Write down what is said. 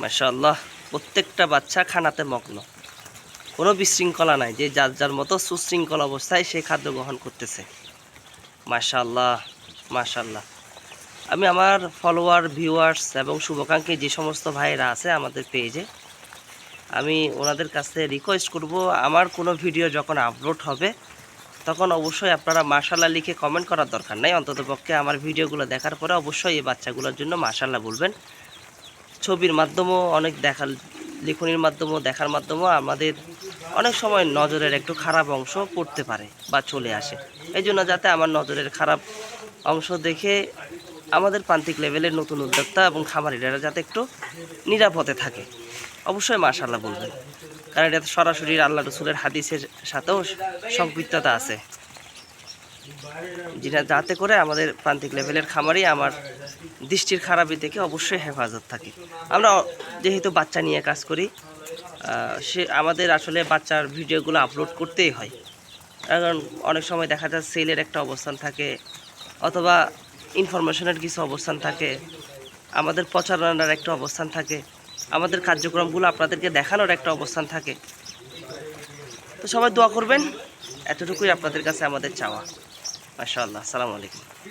মাশাআল্লাহ, প্রত্যেকটা বাচ্চা খানাতে মগ্ন। কোনো বিশৃঙ্খলা নাই, যে যার যার মতো সুশৃঙ্খল অবস্থায় সে খাদ্য গ্রহণ করতেছে। মাশাআল্লাহ মাশাআল্লাহ। আমি আমার ফলোয়ার ভিউয়ার্স এবং শুভাকাঙ্ক্ষী যে সমস্ত ভাইয়েরা আছে আমাদের পেজে আমি ওনাদের কাছে রিকোয়েস্ট করব, আমার কোনো ভিডিও যখন আপলোড হবে, তখন অবশ্যই আপনারা মাশাল্লাহ লিখে কমেন্ট করার দরকার নাই। অন্ততপক্ষে আমার ভিডিওগুলো দেখার পরে অবশ্যই এই বাচ্চাগুলোর জন্য মাশাল্লাহ বলবেন। ছবির মাধ্যমেও, অনেক দেখা লিখনির মাধ্যমেও, দেখার মাধ্যমেও আমাদের অনেক সময় নজরের একটু খারাপ অংশ পড়তে পারে বা চলে আসে। এই জন্য যাতে আমার নজরের খারাপ অংশ দেখে আমাদের প্রান্তিক লেভেলের নতুন উদ্যোক্তা এবং খামারিরা যাতে একটু নিরাপদে থাকে। অবশ্যই মাশাল্লাহ বলবেন। কারণ এটা সরাসরি আল্লাহ রসুলের হাদিসের সাথেও সম্পৃক্ততা আছে। যেটা যাতে করে আমাদের প্রান্তিক লেভেলের খামারই আমার দৃষ্টির খারাপি থেকে অবশ্যই হেফাজত থাকে। আমরা যেহেতু বাচ্চা নিয়ে কাজ করি সে আমাদের আসলে বাচ্চার ভিডিওগুলো আপলোড করতেই হয়। কারণ অনেক সময় দেখা যায় সেলের একটা অবস্থান থাকে অথবা ইনফরমেশনের কিছু অবস্থান থাকে, আমাদের প্রচারণার একটা অবস্থান থাকে, আমাদের কার্যক্রমগুলো আপনাদেরকে দেখানোর একটা অবস্থান থাকে। তো সবাই দোয়া করবেন, এতটুকুই আপনাদের কাছে আমাদের চাওয়া। মাশাআল্লাহ আসসালামু আলাইকুম।